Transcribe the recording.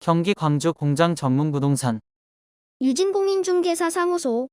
경기 광주 공장 전문 부동산. 유진공인중개사 사무소.